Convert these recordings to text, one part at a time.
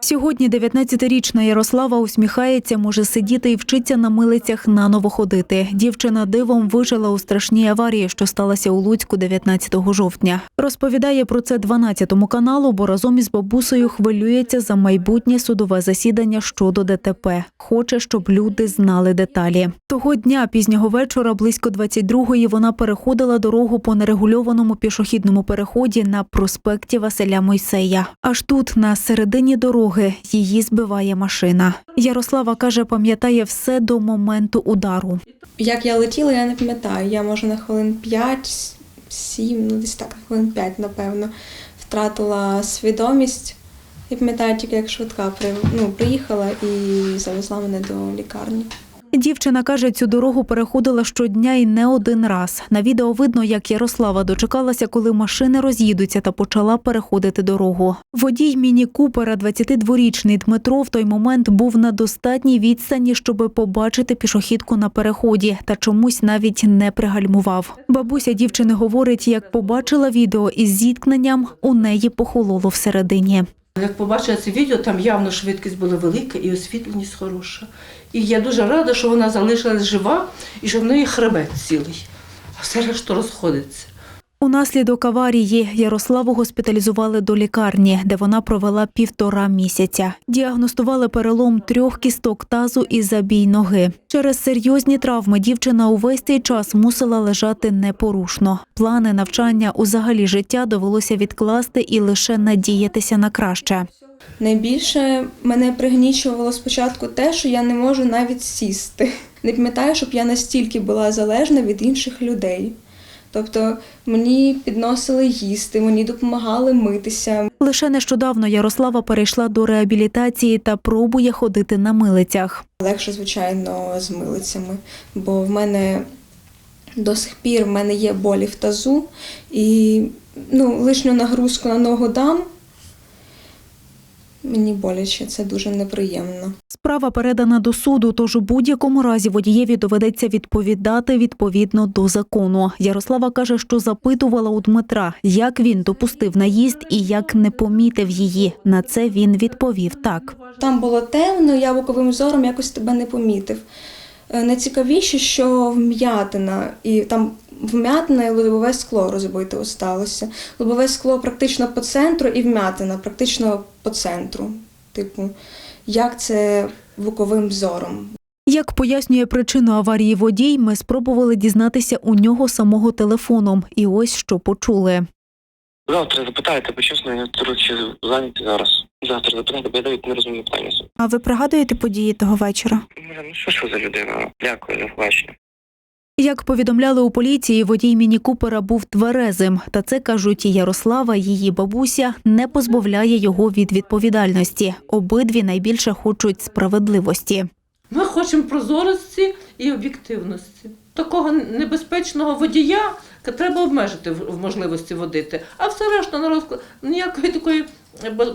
Сьогодні 19-річна Ярослава усміхається, може сидіти і вчиться на милицях наново ходити. Дівчина дивом вижила у страшній аварії, що сталася у Луцьку 19 жовтня. Розповідає про це 12-му каналу, бо разом із бабусею хвилюється за майбутнє судове засідання щодо ДТП. Хоче, щоб люди знали деталі. Того дня пізнього вечора, близько 22-ї, вона переходила дорогу по нерегульованому пішохідному переході на проспекті Василя Мойсея. Аж тут, на середині дороги, її збиває машина. Ярослава каже, пам'ятає все до моменту удару. Як я летіла, я не пам'ятаю. Я може на хвилин 5, 7, ну десь так, хвилин 5, напевно, втратила свідомість. Я пам'ятаю тільки, як швидка ну, приїхала і завезла мене до лікарні. Дівчина каже, цю дорогу переходила щодня і не один раз. На відео видно, як Ярослава дочекалася, коли машини роз'їдуться та почала переходити дорогу. Водій міні-купера, 22-річний Дмитро, в той момент був на достатній відстані, щоб побачити пішохідку на переході, та чомусь навіть не пригальмував. Бабуся дівчини говорить, як побачила відео із зіткненням, у неї похололо всередині. Як побачила це відео, там явно швидкість була велика і освітленість хороша. І я дуже рада, що вона залишилась жива і що в неї хребет цілий. А все решта розходиться. Унаслідок аварії Ярославу госпіталізували до лікарні, де вона провела півтора місяця. Діагностували перелом трьох кісток тазу і забій ноги. Через серйозні травми дівчина увесь цей час мусила лежати непорушно. Плани навчання узагалі життя довелося відкласти і лише надіятися на краще. Найбільше мене пригнічувало спочатку те, що я не можу навіть сісти. Не пам'ятаю, щоб я настільки була залежна від інших людей. Тобто мені підносили їсти, мені допомагали митися, Лише нещодавно Ярослава перейшла до реабілітації та пробує ходити на милицях. Легше, звичайно, з милицями, бо в мене до сих пір в мене є болі в тазу, і ну, лишню нагрузку на ногу дам. Мені боляче, це дуже неприємно. Справа передана до суду, тож у будь-якому разі водієві доведеться відповідати відповідно до закону. Ярослава каже, що запитувала у Дмитра, як він допустив наїзд і як не помітив її. На це він відповів так. Там було темно, я боковим зором якось тебе не помітив. Е, Найцікавіше, що вм'ятина, і там вм'ятина і лобове скло розбите осталося. Лобове скло практично по центру і вм'ятина практично по центру. Типу, як це боковим зором? Як пояснює причину аварії водій, ми спробували дізнатися у нього самого телефоном. І ось що почули. Завтра запитаєте, бо чесно, я коротше зайнятий зараз. Завтра запитаєте, бо я навіть не розумію питання. А ви пригадуєте події того вечора? Ну що ж ви за людина? Дякую за побачення. Як повідомляли у поліції, водій міні-купера був тверезим. Та це кажуть Ярослава, її бабуся, не позбавляє його від відповідальності. Обидві найбільше хочуть справедливості. Ми хочемо прозорості і об'єктивності. Такого небезпечного водія треба обмежити в можливості водити. А все решта на розклад ніякої такої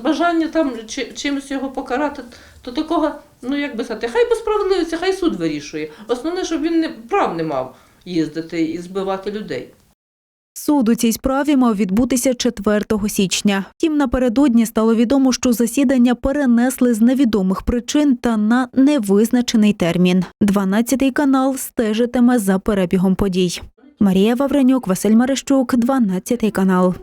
бажання там чимось його покарати, то такого, ну як би сказати, хай по справедливості, хай суд вирішує. Основне, щоб він не прав не мав їздити і збивати людей. Суд у цій справі мав відбутися 4 січня. Втім, напередодні стало відомо, що засідання перенесли з невідомих причин та на невизначений термін. 12 канал стежитиме за перебігом подій. Марія Вавренюк, Василь Марищук, 12 канал.